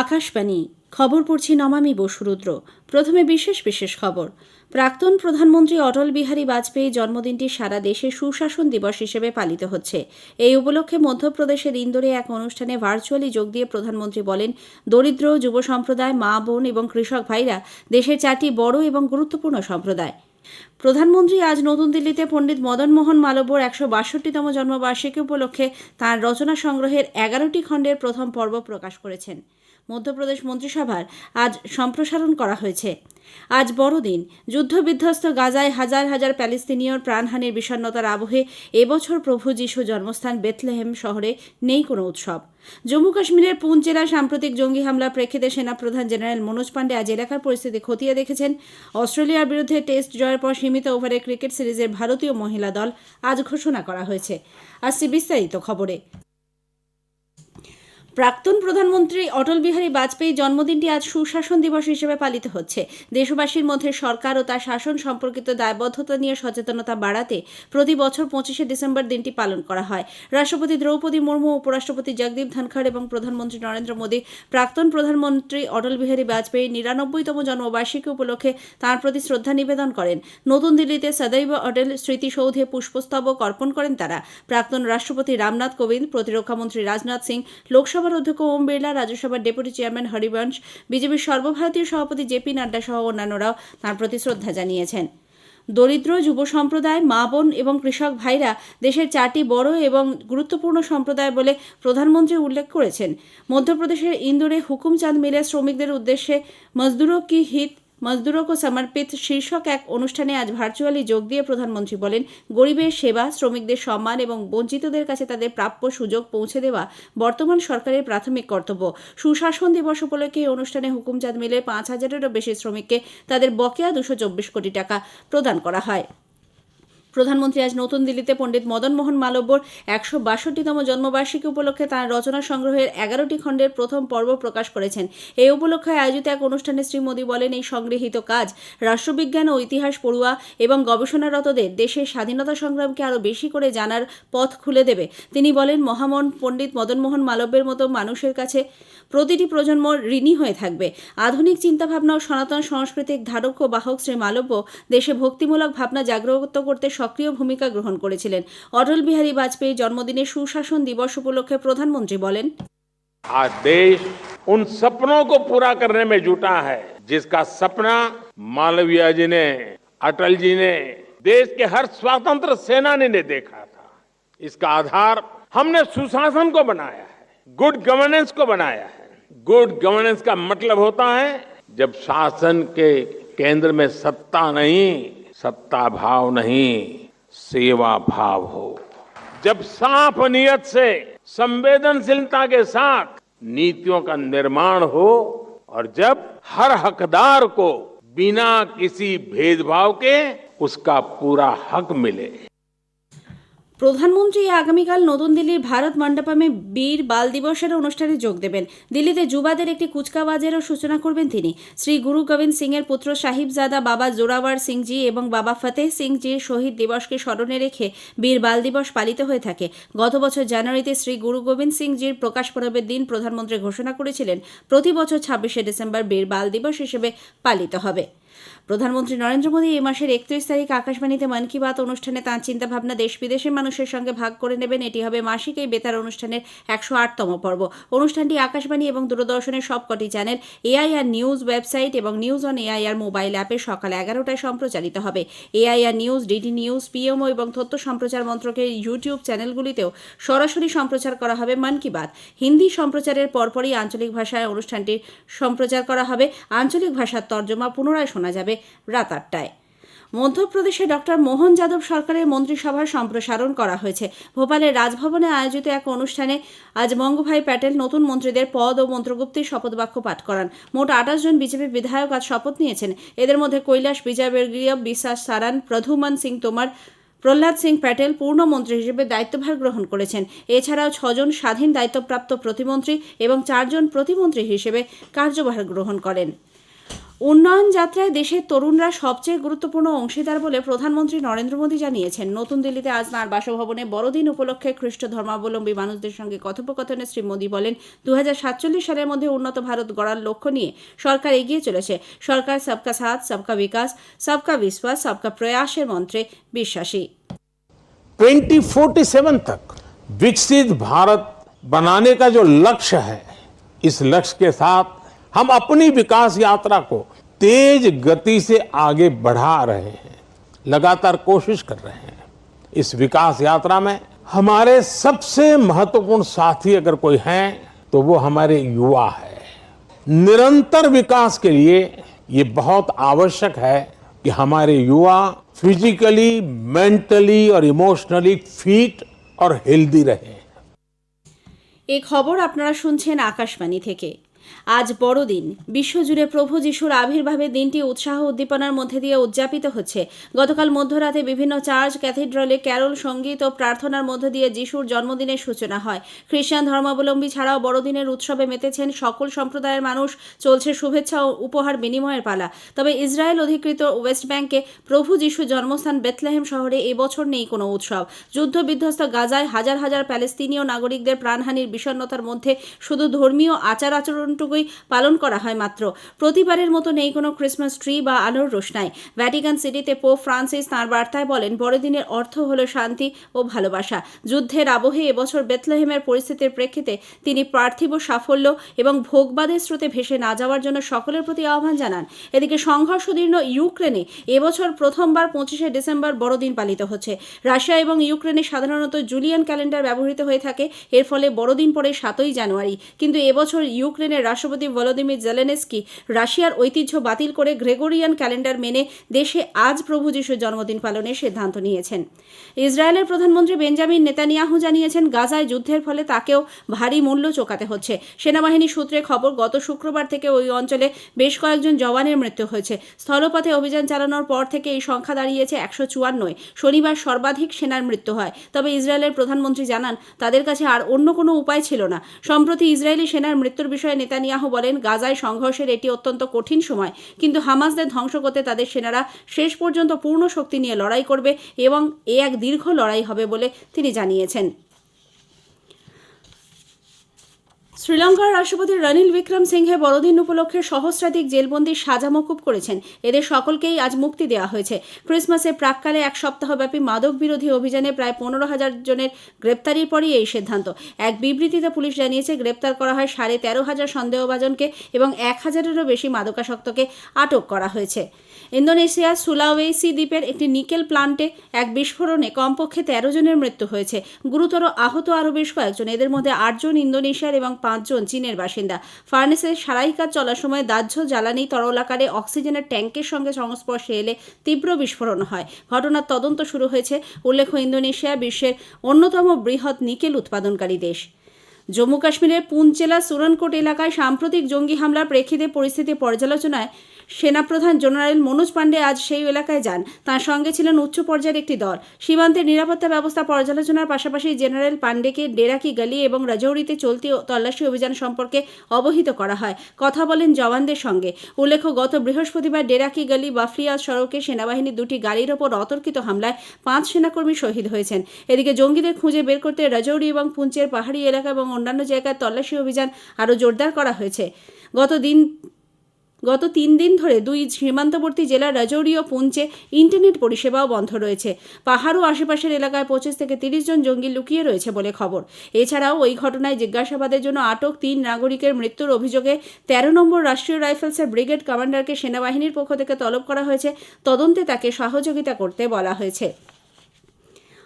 আকাশবাণী। খবর পড়ছি নমামি বসুরুদ্র প্রথমে বিশেষ বিশেষ খবর। প্রাক্তন প্রধানমন্ত্রী অটল বিহারী বাজপেয়ীর জন্মদিনটি সারা দেশে সুশাসন দিবস হিসেবে পালিত হচ্ছে। এই উপলক্ষে মধ্যপ্রদেশের ইন্দোরে এক অনুষ্ঠানে ভার্চুয়ালি যোগ দিয়ে প্রধানমন্ত্রী বলেন, দরিদ্র, যুব সম্প্রদায়, মা, বোন এবং কৃষক ভাইরা দেশের চারটি বড় এবং গুরুত্বপূর্ণ সম্প্রদায়। প্রধানমন্ত্রী আজ নতুন দিল্লিতে পণ্ডিত মদন মোহন মালব্যর একশো বাষট্টিতম জন্মবার্ষিকী উপলক্ষে তাঁর রচনা সংগ্রহের এগারোটি খণ্ডের প্রথম পর্ব প্রকাশ করেছেন। মধ্যপ্রদেশ মন্ত্রিসভার আজ সম্প্রসারণ করা হয়েছে। আজ বড়দিন। যুদ্ধবিধ্বস্ত গাজায় হাজার হাজার প্যালেস্তিনীয়র প্রাণহানির বিষণ্ণতার আবহে এবছর প্রভু যীশু জন্মস্থান বেথলেহেম শহরে নেই কোনো উৎসব। জম্মু কাশ্মীরের পুঞ্চ জেলায় সাম্প্রতিক জঙ্গি হামলার প্রেক্ষিতে সেনাপ্রধান জেনারেল মনোজ পাণ্ডে আজ এলাকার পরিস্থিতি খতিয়ে দেখেছেন। অস্ট্রেলিয়ার বিরুদ্ধে টেস্ট জয়ের পর সীমিত ওভারের ক্রিকেট সিরিজের ভারতীয় মহিলা দল আজ ঘোষণা করা হয়েছে। আসছে বিস্তারিত খবরে। প্রাক্তন প্রধানমন্ত্রী অটল বিহারী বাজপেয়ীর জন্মদিনটি আজ সুশাসন দিবস হিসেবে পালিত হচ্ছে। দেশবাসীর মধ্যে সরকার ও তার শাসন সম্পর্কিত দায়বদ্ধতা নিয়ে সচেতনতা বাড়াতে প্রতি বছর পঁচিশে ডিসেম্বর দিনটি পালন করা হয়। রাষ্ট্রপতি দ্রৌপদী মুর্মু, উপরাষ্ট্রপতি জগদীপ ধনখড় এবং প্রধানমন্ত্রী নরেন্দ্র মোদী, প্রাক্তন প্রধানমন্ত্রী অটল বিহারী বাজপেয়ীর নিরানব্বইতম জন্মবার্ষিকী উপলক্ষে তাঁর প্রতি শ্রদ্ধা নিবেদন করেন। নতুন দিল্লিতে সদৈব অটল স্মৃতিসৌধে পুষ্পস্তবক অর্পণ করেন তারা। প্রাক্তন রাষ্ট্রপতি রামনাথ কোবিন্দ, প্রতিরক্ষামন্ত্রী রাজনাথ সিং লোকসভার অধ্যক্ষ ওম বিড়লা, রাজ্যসভার ডেপুটি চেয়ারম্যান হরিবংশ, বিজেপির সর্বভারতীয় সভাপতি জেপি নাড্ডা সহ অন্যান্যরাও তাঁর প্রতি শ্রদ্ধা জানিয়েছেন। দরিদ্র যুব সম্প্রদায়, মা বোন এবং কৃষক ভাইরা দেশের চারটি বড় এবং গুরুত্বপূর্ণ সম্প্রদায় বলে প্রধানমন্ত্রী উল্লেখ করেছেন। মধ্যপ্রদেশের ইন্দোরে হুকুমচাঁদ মিলে শ্রমিকদের উদ্দেশ্যে মজদুরো কি হিত মজদুরো কো সমর্পিত শীর্ষক এক অনুষ্ঠানে আজ ভার্চুয়ালি যোগ দিয়ে প্রধানমন্ত্রী বলেন, গরিবের সেবা, শ্রমিকদের সম্মান এবং বঞ্চিতদের কাছে তাদের প্রাপ্য সুযোগ পৌঁছে দেওয়া বর্তমান সরকারের প্রাথমিক কর্তব্য। সুশাসন দিবস উপলক্ষে এই অনুষ্ঠানে হুকুমচাঁদ মিলে পাঁচ হাজারেরও বেশি শ্রমিককে তাদের বকেয়া দুশো চব্বিশ কোটি টাকা প্রদান করা হয়। প্রধানমন্ত্রী আজ নতুন দিল্লিতে পণ্ডিত মদন মোহন মালব্যর একশো বাষট্টিতম জন্মবার্ষিকী উপলক্ষে তাঁর রচনা সংগ্রহের এগারোটি খণ্ডের প্রথম পর্ব প্রকাশ করেছেন। এই উপলক্ষে আয়োজিত এক অনুষ্ঠানে শ্রী মোদী বলেন, এই সংগৃহীত কাজ রাষ্ট্রবিজ্ঞান ও ইতিহাস পড়ুয়া এবং গবেষণারতদের দেশের স্বাধীনতা সংগ্রামকে আরও বেশি করে জানার পথ খুলে দেবে। তিনি বলেন, মহামন পণ্ডিত মদন মোহন মালব্যের মতো মানুষের কাছে প্রতিটি প্রজন্ম ঋণী হয়ে থাকবে। আধুনিক চিন্তাভাবনা ও সনাতন সাংস্কৃতিক ধারক ও বাহক শ্রী মালব্য দেশে ভক্তিমূলক ভাবনা জাগ্রত করতে সক্রিয় ভূমিকা গ্রহণ করেছিলেন অটল বিহারী বাজপেয়ীর জন্মদিনে সুশাসন দিবস উপলক্ষে প্রধানমন্ত্রী বলেন आज देश उन सपनों को पूरा करने में जुटा है जिसका सपना मालवीय जी ने अटल जी ने देश के हर स्वतंत्र सेनानी ने देखा था इसका आधार हमने सुशासन को बनाया है गुड गवर्नेंस को बनाया है गुड गवर्नेंस का मतलब होता है जब शासन के केंद्र में सत्ता नहीं सत्ता भाव नहीं सेवा भाव हो। जब साफ़ नियत से, संवेदनशीलता के साथ नीतियों का निर्माण हो और जब हर हकदार को बिना किसी भेदभाव के उसका पूरा हक मिले। প্রধানমন্ত্রী আগামীকাল নতুন দিল্লির ভারত মণ্ডপমে বীর বাল দিবসের অনুষ্ঠানে যোগ দেবেন। দিল্লিতে যুবাদের একটি কুচকাওয়াজেরও সূচনা করবেন তিনি। শ্রী গুরু গোবিন্দ সিং এর পুত্র সাহিবজাদা বাবা জোরাওয়ার সিংজি এবং বাবা ফতেহ সিংজির শহীদ দিবসকে স্মরণে রেখে বীর বাল দিবস পালিত হয়ে থাকে। গত বছর জানুয়ারিতে শ্রী গুরু গোবিন্দ সিংজির প্রকাশ পর্বের দিন প্রধানমন্ত্রী ঘোষণা করেছিলেন, প্রতি বছর ছাব্বিশে ডিসেম্বর বীর বাল দিবস হিসেবে পালিত হবে। প্রধানমন্ত্রী নরেন্দ্র মোদী এই মাসের একত্রিশ তারিখ আকাশবাণীতে মন কি বাত অনুষ্ঠানে তাঁর চিন্তাভাবনা দেশ বিদেশের মানুষের সঙ্গে ভাগ করে নেবেন। এটি হবে মাসিক এই বেতার অনুষ্ঠানের একশো আটতম পর্ব। অনুষ্ঠানটি আকাশবাণী এবং দূরদর্শনের সবকটি চ্যানেল এআইআর নিউজ ওয়েবসাইট এবং নিউজ অন এআইআর মোবাইল অ্যাপে সকাল এগারোটায় সম্প্রচারিত হবে। AIR news, DD news PMO এবং তথ্য সম্প্রচার মন্ত্রকের ইউটিউব চ্যানেলগুলিতেও সরাসরি সম্প্রচার করা হবে মন কি বাত। হিন্দি সম্প্রচারের পরপরই আঞ্চলিক ভাষায় অনুষ্ঠানটি সম্প্রচার করা হবে। আঞ্চলিক ভাষার তর্জমা পুনরায় শোনা যাবে রাত আটটায়। মধ্যপ্রদেশে ডক্টর মোহন যাদব সরকারের মন্ত্রিসভার সম্প্রসারণ করা হয়েছে। ভোপালের রাজভবনে আয়োজিত এক অনুষ্ঠানে আজ মঙ্গুভাই প্যাটেল নতুন মন্ত্রীদের পদ ও মন্ত্রগুপ্তির শপথ বাক্য পাঠ করান। মোট আঠাশ জন বিজেপি বিধায়ক আজ শপথ নিয়েছেন। এদের মধ্যে কৈলাস, বিজয়বর্গীয়, বিশ্বাস সারান, প্রধুমান সিং তোমার, প্রহ্লাদ সিং প্যাটেল পূর্ণমন্ত্রী হিসেবে দায়িত্বভার গ্রহণ করেছেন। এছাড়াও ছজন স্বাধীন দায়িত্বপ্রাপ্ত প্রতিমন্ত্রী এবং চারজন প্রতিমন্ত্রী হিসেবে কার্যভার গ্রহণ করেন। উন্নয়ন যাত্রায় দেশের তরুণরা সবচেয়ে গুরুত্বপূর্ণ অংশীদার বলে প্রধানমন্ত্রী নরেন্দ্র মোদী জানিয়েছেন নতুন দিল্লিতে আজ তাঁর বাসভবনে বড়দিন উপলক্ষে খ্রিস্ট ধর্মাবলম্বী মানুষদের সঙ্গে কথোপকথনে শ্রী মোদী বলেন দু সালের মধ্যে উন্নত ভারত গড়ার লক্ষ্য নিয়ে সরকার এগিয়ে চলেছে সরকার সবকা সাথ সবকা বিকাশ সবকা বিশ্বাস সবকা প্রয়াসের মন্ত্রে বিশ্বাসী 2047 तक विकसित भारत बनाने का जो लक्ष्य है इस लक्ष्य के साथ हम अपनी विकास यात्रा को तेज गति से आगे बढ़ा रहे हैं लगातार कोशिश कर रहे हैं इस विकास यात्रा में हमारे सबसे महत्वपूर्ण साथी अगर कोई हैं तो वो हमारे युवा है निरंतर विकास के लिए ये बहुत आवश्यक है कि हमारे युवा फिजिकली मेंटली और इमोशनली फिट और हेल्दी रहे এই খবর আপনারা শুনছেন আকাশবাণী থেকে আজ বড়দিন। বিশ্বজুড়ে প্রভু যিশুর আবির্ভাবে দিনটি উৎসাহ উদ্দীপনার মধ্যে দিয়ে উদযাপিত হচ্ছে। গতকাল মধ্যরাতে বিভিন্ন চার্চ, ক্যাথিড্রালে ক্যারল, সংগীত ও প্রার্থনার মধ্য দিয়ে যিশুর জন্মদিনের সূচনা হয়। খ্রিস্টান ধর্মাবলম্বী ছাড়াও বড়দিনের উৎসবে মেতেছেন সকল সম্প্রদায়ের মানুষ। চলছে শুভেচ্ছা ও উপহার বিনিময়ের পালা। তবে ইসরায়েল অধিকৃত ওয়েস্ট ব্যাংকে প্রভু যিশু জন্মস্থান বেথলেহেম শহরে এবছর নেই কোনো উৎসব। যুদ্ধ বিধ্বস্ত গাজায় হাজার হাজার প্যালেস্তিনীয় নাগরিকদের প্রাণহানির বিষণ্ণতার মধ্যে শুধু ধর্মীয় আচার আচরণটুকুই পালন করা হয় মাত্র। প্রতিবারের মতো নেই কোনো ক্রিসমাস ট্রি বা আলোর রোশনাই। ভ্যাটিকান সিটিতে পোপ ফ্রান্সিস তাঁর বার্তায় বলেন, বড়দিনের অর্থ হল শান্তি ও ভালোবাসা। যুদ্ধের আবহে এবছর বেথলেহেমের পরিস্থিতির প্রেক্ষিতে তিনি পার্থিব সাফল্য এবং ভোগবাদের স্রোতে ভেসে না যাওয়ার জন্য সকলের প্রতি আহ্বান জানান। এদিকে সংঘর্ষদীর্ণ ইউক্রেনে এবছর প্রথমবার পঁচিশে ডিসেম্বর বড়দিন পালিত হচ্ছে। রাশিয়া এবং ইউক্রেনে সাধারণত জুলিয়ান ক্যালেন্ডার ব্যবহৃত হয়ে থাকে। এর ফলে বড়দিন পড়ে সাতই জানুয়ারি। কিন্তু এবছর ইউক্রেনের রাষ্ট্রপতি ভলোদিমির জেলেনেস্কি রাশিয়ার ঐতিহ্য বাতিল করে গ্রেগোরিয়ান ক্যালেন্ডার মেনে দেশে আজ প্রভু যিশুর জন্মদিন পালনের সিদ্ধান্ত নিয়েছেন। ইসরায়েলের প্রধানমন্ত্রী বেঞ্জামিন নেতানিয়াহু জানিয়েছেন, গাজায় যুদ্ধের ফলে তাকেও ভারী মূল্য চোকাতে হচ্ছে। সেনাবাহিনী সূত্রে খবর, গত শুক্রবার থেকে ওই অঞ্চলে বেশ কয়েকজন জওয়ানের মৃত্যু হয়েছে। স্থলপথে অভিযান চালানোর পর থেকে এই সংখ্যা দাঁড়িয়েছে একশো চুয়ান্নয়। শনিবার সর্বাধিক সেনার মৃত্যু হয়। তবে ইসরায়েলের প্রধানমন্ত্রী জানান, তাদের কাছে আর অন্য কোনো উপায় ছিল না। সম্প্রতি ইসরায়েলি সেনার মৃত্যুর বিষয়ে নেতানিয়াহু বলেন, গাজায় সংঘর্ষের এটি অত্যন্ত কঠিন সময়, কিন্তু হামাসদের ধ্বংস করতে তাদের সেনারা শেষ পর্যন্ত পূর্ণ শক্তি নিয়ে লড়াই করবে এবং এ এক দীর্ঘ লড়াই হবে বলে তিনি জানিয়েছেন। শ্রীলঙ্কার রাষ্ট্রপতি রনিল বিক্রম সিংহে বড়দিন উপলক্ষে সহস্রাধিক জেলবন্দির সাজা মকুব করেছেন। এদের সকলকেই আজ মুক্তি দেওয়া হয়েছে। ক্রিসমাসের প্রাককালে এক সপ্তাহব্যাপী মাদক বিরোধী অভিযানে প্রায় পনেরো হাজার জনের গ্রেপ্তারির পরই এই সিদ্ধান্ত। এক বিবৃতিতে পুলিশ জানিয়েছে, গ্রেপ্তার করা হয় সাড়ে তেরো হাজার সন্দেহভাজনকে এবং এক হাজারেরও বেশি মাদকাসক্তকে আটক করা হয়েছে। ইন্দোনেশিয়ার সুলাওয়েসি দ্বীপের একটি নিকেল প্লান্টে এক বিস্ফোরণে কমপক্ষে তেরো জনের মৃত্যু হয়েছে। গুরুতর আহত আরও বেশ কয়েকজন। এদের মধ্যে আটজন ইন্দোনেশিয়ার এবং পাঁচজন চীনের বাসিন্দা। ফার্নেসের সারাই কাজ চলার সময় দাহ্য জ্বালানি তরল আকারে অক্সিজেনের ট্যাঙ্কের সঙ্গে সংস্পর্শে এলে তীব্র বিস্ফোরণ হয়। ঘটনার তদন্ত শুরু হয়েছে, উল্লেখ্য, ইন্দোনেশিয়া বিশ্বের অন্যতম বৃহৎ নিকেল উৎপাদনকারী দেশ। জম্মু কাশ্মীরের পুঞ্চ জেলা সুরনকোট এলাকায় সাম্প্রতিক জঙ্গি হামলার প্রেক্ষিতে পরিস্থিতি পর্যালোচনায় সেনাপ্রধান জেনারেল মনোজ পাণ্ডে আজ সেই এলাকায় যান। তার সঙ্গে ছিলেন উচ্চ পর্যায়ের একটি দল। সীমান্তের নিরাপত্তা ব্যবস্থা পর্যালোচনার পাশাপাশি জেনারেল পাণ্ডেকে ডেরাকি গলি এবং রাজৌরিতে চলতি তল্লাশি অভিযান সম্পর্কে অবহিত করা হয়। কথা বলেন জওয়ানদের সঙ্গে। উল্লেখ্য, গত বৃহস্পতিবার ডেরাকি গলি বাফরিয়া সড়কে সেনাবাহিনীর দুটি গাড়ির ওপর অতর্কিত হামলায় পাঁচ সেনাকর্মী শহীদ হয়েছেন। এদিকে জঙ্গিদের খুঁজে বের করতে রাজৌরি এবং পুঞ্চের পাহাড়ি এলাকা এবং অন্যান্য জায়গায় তল্লাশি অভিযান আরও জোরদার করা হয়েছে। গত দিন গত তিন দিন ধরে দুই সীমান্তবর্তী জেলার রাজৌরি ও পুঞ্চে ইন্টারনেট পরিষেবাও বন্ধ রয়েছে। পাহাড় ও আশেপাশের এলাকায় পঁচিশ থেকে তিরিশ জন জঙ্গি লুকিয়ে রয়েছে বলে খবর। এছাড়াও ওই ঘটনায় জিজ্ঞাসাবাদের জন্য আটক তিন নাগরিকের মৃত্যুর অভিযোগে তেরো নম্বর রাষ্ট্রীয় রাইফেলসের ব্রিগেড কমান্ডারকে সেনাবাহিনীর পক্ষ থেকে তলব করা হয়েছে। তদন্তে তাকে সহযোগিতা করতে বলা হয়েছে।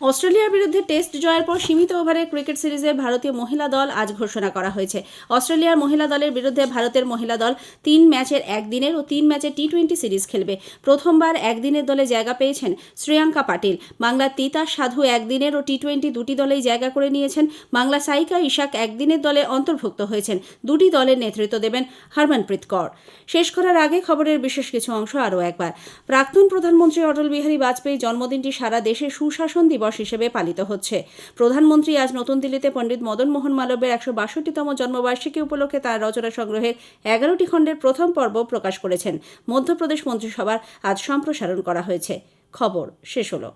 অস্ট্রেলিয়ার বিরুদ্ধে টেস্ট জয়ের পর সীমিত ওভারের ক্রিকেট সিরিজে ভারতীয় মহিলা দল আজ ঘোষণা করা হয়েছে। অস্ট্রেলিয়ার মহিলা দলের বিরুদ্ধে ভারতের মহিলা দল তিন ম্যাচের একদিনের ও তিন ম্যাচের টি টোয়েন্টি সিরিজ খেলবে। প্রথমবার একদিনের দলে জায়গা পেয়েছেন শ্রেয়াঙ্কা পাটিল। বাংলার তিতা সাধু একদিনের ও টি টোয়েন্টি দুটি দলেই জায়গা করে নিয়েছেন। বাংলা সাইকা ইশাক একদিনের দলে অন্তর্ভুক্ত হয়েছেন। দুটি দলের নেতৃত্ব দেবেন হরমনপ্রীত কর। শেষ করার আগে খবরের বিশেষ কিছু অংশ আরও একবার। প্রাক্তন প্রধানমন্ত্রী অটল বিহারী বাজপেয়ী জন্মদিনটি সারা দেশে সুশাসন দিবস দিবস হিসেবে পালিত হচ্ছে। প্রধানমন্ত্রী আজ নতুন দিল্লিতে পণ্ডিত মদন মোহন মালব্যের একশো বাষট্টিতম জন্মবার্ষিকী উপলক্ষে তার রচনা সংগ্রহের এগারোটি খণ্ডের প্রথম পর্ব প্রকাশ করেছেন। মধ্যপ্রদেশ মন্ত্রিসভার আজ সম্প্রসারণ করা হয়েছে। খবর শেষ হলো।